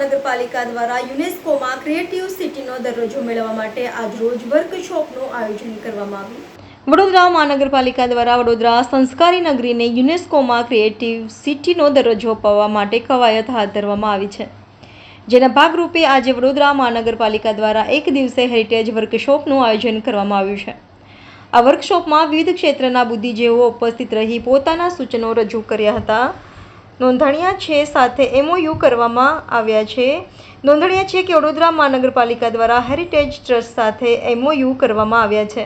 મહાનગરપાલિકા દ્વારા યુનેસ્કોમાં ક્રિએટિવ સિટીનો દરજ્જો મેળવવા માટે આજરોજ વર્કશોપનું આયોજન કરવામાં આવ્યું. વડોદરા મહાનગરપાલિકા દ્વારા વડોદરા સંસ્કારી નગરીને યુનેસ્કોમાં ક્રિએટિવ સિટીનો દરજ્જો અપાવવા માટે કવાયત હાથ ધરવામાં આવી છે. જેના ભાગરૂપે આજે વડોદરા મહાનગરપાલિકા દ્વારા એક દિવસે હેરિટેજ વર્કશોપનું આયોજન કરવામાં આવ્યું છે. આ વર્કશોપમાં વિવિધ ક્ષેત્રના બુદ્ધિજીવો ઉપસ્થિત રહી પોતાના સૂચનો રજૂ કર્યા હતા. નોંધણીયા છે સાથે એમઓયુ કરવામાં આવ્યા છે. નોંધણીય છે કે વડોદરા મહાનગરપાલિકા દ્વારા હેરિટેજ ટ્રસ્ટ સાથે એમઓયુ કરવામાં આવ્યા છે.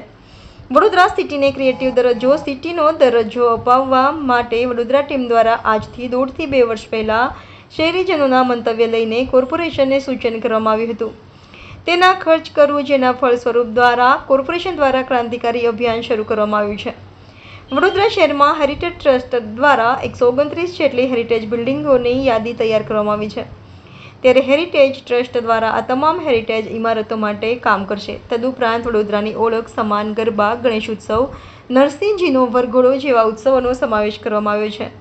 વડોદરા સિટીને ક્રિએટિવ દરજ્જો, સિટીનો દરજ્જો અપાવવા માટે વડોદરા ટીમ દ્વારા આજથી દોઢથી બે વર્ષ પહેલાં શહેરીજનોના મંતવ્ય લઈને કોર્પોરેશનને સૂચન કરવામાં આવ્યું હતું. તેના ખર્ચ કરવું જેના ફળ સ્વરૂપ દ્વારા કોર્પોરેશન દ્વારા ક્રાંતિકારી અભિયાન શરૂ કરવામાં આવ્યું છે. વડોદરા શહેરમાં હેરિટેજ ટ્રસ્ટ દ્વારા એકસો ઓગણત્રીસ જેટલી હેરિટેજ બિલ્ડિંગોની યાદી તૈયાર કરવામાં આવી છે. ત્યારે હેરિટેજ ટ્રસ્ટ દ્વારા આ તમામ હેરિટેજ ઇમારતો માટે કામ કરશે. તદુપરાંત વડોદરાની ઓળખ, સમાન ગરબા, ગણેશ ઉત્સવ, નરસિંહજીનો વરઘોડો જેવા ઉત્સવોનો સમાવેશ કરવામાં આવ્યો છે.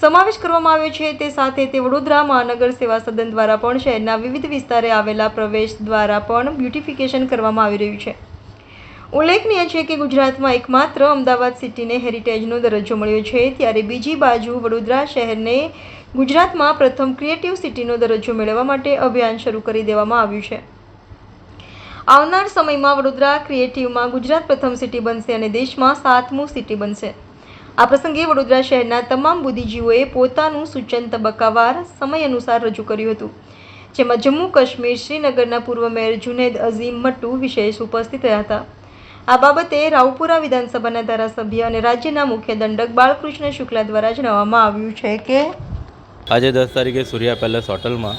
સમાવેશ કરવામાં આવ્યો છે તે સાથે તે વડોદરા મહાનગર સેવા સદન દ્વારા પણ શહેરના વિવિધ વિસ્તારે આવેલા પ્રવેશ દ્વારા પણ બ્યુટિફિકેશન કરવામાં આવી રહ્યું છે. ઉલ્લેખનીય છે કે ગુજરાતમાં એકમાત્ર અમદાવાદ સિટીને હેરિટેજનો દરજ્જો મળ્યો છે, ત્યારે બીજી બાજુ વડોદરા શહેરને ગુજરાતમાં પ્રથમ ક્રિએટિવ સિટીનો દરજ્જો મેળવવા માટે અભિયાન શરૂ કરી દેવામાં આવ્યું છે. આવનાર સમયમાં વડોદરા ક્રિએટિવમાં ગુજરાત પ્રથમ સિટી બનશે અને દેશમાં સાતમું સિટી બનશે. આ પ્રસંગે વડોદરા શહેરના તમામ બુદ્ધિજીવોએ પોતાનું સૂચન તબક્કાવાર સમય અનુસાર રજૂ કર્યું હતું, જેમાં જમ્મુ કાશ્મીર શ્રીનગરના પૂર્વ મેયર જુનેદ અઝીમ મટ્ટુ વિશેષ ઉપસ્થિત રહ્યા હતા. આ બાબતે રાવપુરા વિધાનસભાના ધારાસભ્ય અને રાજ્યના મુખ્ય દંડક બાળકૃષ્ણ શુક્લા દ્વારા જણાવવામાં આવ્યું છે કે આજે દસ તારીખે સૂર્યા પેલેસ હોટલમાં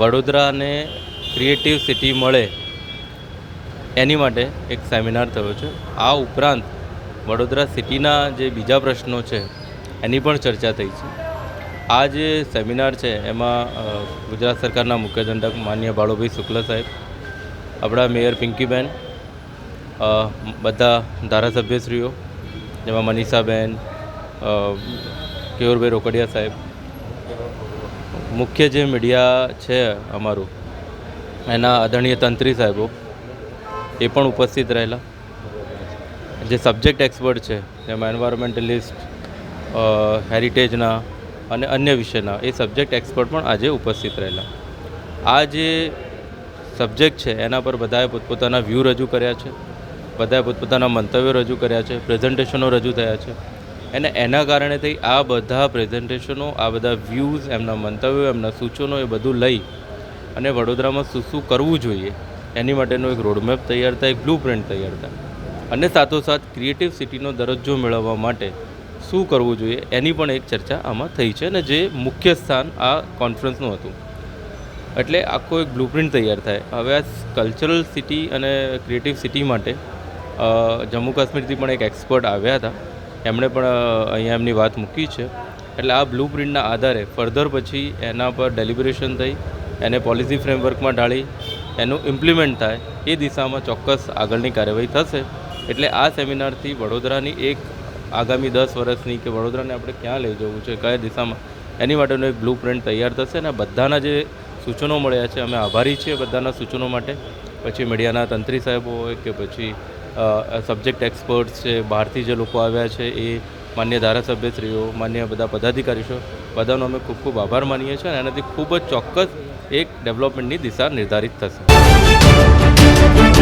વડોદરાને ક્રિએટિવ સિટી મળે એની માટે એક સેમિનાર થયો છે. આ ઉપરાંત વડોદરા સિટીના જે બીજા પ્રશ્નો છે, એની પણ ચર્ચા થઈ છે. આ જે સેમિનાર છે, એમાં ગુજરાત સરકારના મુખ્ય દંડક માન્ય બાળુભાઈ શુક્લ સાહેબ, આપણા મેયર પિંકીબેન બધા ધારાસભ્યશ્રીઓ, જેમાં મનીષાબેન કેયુરભાઈ રોકડિયા સાહેબ. મુખ્ય જે મીડિયા છે અમારું, એના આદરણીય તંત્રી સાહેબો, એ પણ ઉપસ્થિત રહેલા. જે સબ્જેક્ટ એક્સપર્ટ છે, જેમાં એન્વાયરમેન્ટલિસ્ટ હેરિટેજના અને અન્ય વિષયના, એ સબ્જેક્ટ એક્સપર્ટ પણ આજે ઉપસ્થિત રહેલા. આ જે સબ્જેક્ટ છે, એના પર બધાએ પોતપોતાના વ્યૂ રજૂ કર્યા છે. બધાએ પોતપોતાના મંતવ્યો રજૂ કર્યા છે પ્રેઝન્ટેશનો રજૂ થયા છે. અને એના કારણે થઈ આ બધા પ્રેઝન્ટેશનો આ બધા વ્યૂઝ એમના મંતવ્યો, એમના સૂચનો એ બધું લઈ અને વડોદરામાં શું શું કરવું જોઈએ, એની માટેનો એક રોડમેપ તૈયાર થાય, એક બ્લુ પ્રિન્ટ તૈયાર થાય. અને સાથોસાથ ક્રિએટિવ સિટીનો દરજ્જો મેળવવા માટે શું કરવું જોઈએ, એની પણ એક ચર્ચા આમાં થઈ છે અને જે મુખ્ય સ્થાન આ કોન્ફરન્સનું હતું. એટલે આખો એક બ્લુપ્રિન્ટ તૈયાર થાય. હવે આ કલ્ચરલ સિટી અને ક્રિએટિવ સિટી માટે જમ્મુ કાશ્મીરથી પણ એક એક્સપર્ટ આવ્યા હતા. એમણે પણ અહીંયા એમની વાત મૂકી છે. એટલે આ બ્લુપ્રિન્ટના આધારે ફર્ધર પછી એના પર ડેલિબરેશન થઈ, એને પોલિસી ફ્રેમવર્કમાં ઢાળી, એનું ઇમ્પ્લિમેન્ટ થાય, એ દિશામાં ચોક્કસ આગળની કાર્યવાહી થશે. એટલે આ સેમિનારથી વડોદરાની એક આગામી દસ વર્ષની કે વડોદરાને આપણે ક્યાં લઈ જવું છે, કયા દિશામાં, એની માટેનો એક બ્લુ પ્રિન્ટ તૈયાર થશે અને બધાના જે સૂચનો મળ્યા છે, અમે આભારી છીએ બધાના સૂચનો માટે. પછી મીડિયાના તંત્રી સાહેબો હોય કે પછી સબ્જેક્ટ એક્સપર્ટ્સ છે, બહારથી જે લોકો આવ્યા છે, એ માન્ય ધારાસભ્યશ્રીઓ, માન્ય બધા પદાધિકારીઓ બધાનો અમે ખૂબ ખૂબ આભાર માનીએ છીએ અને એનાથી ખૂબ જ ચોક્કસ એક ડેવલપમેન્ટની દિશા નિર્ધારિત થશે.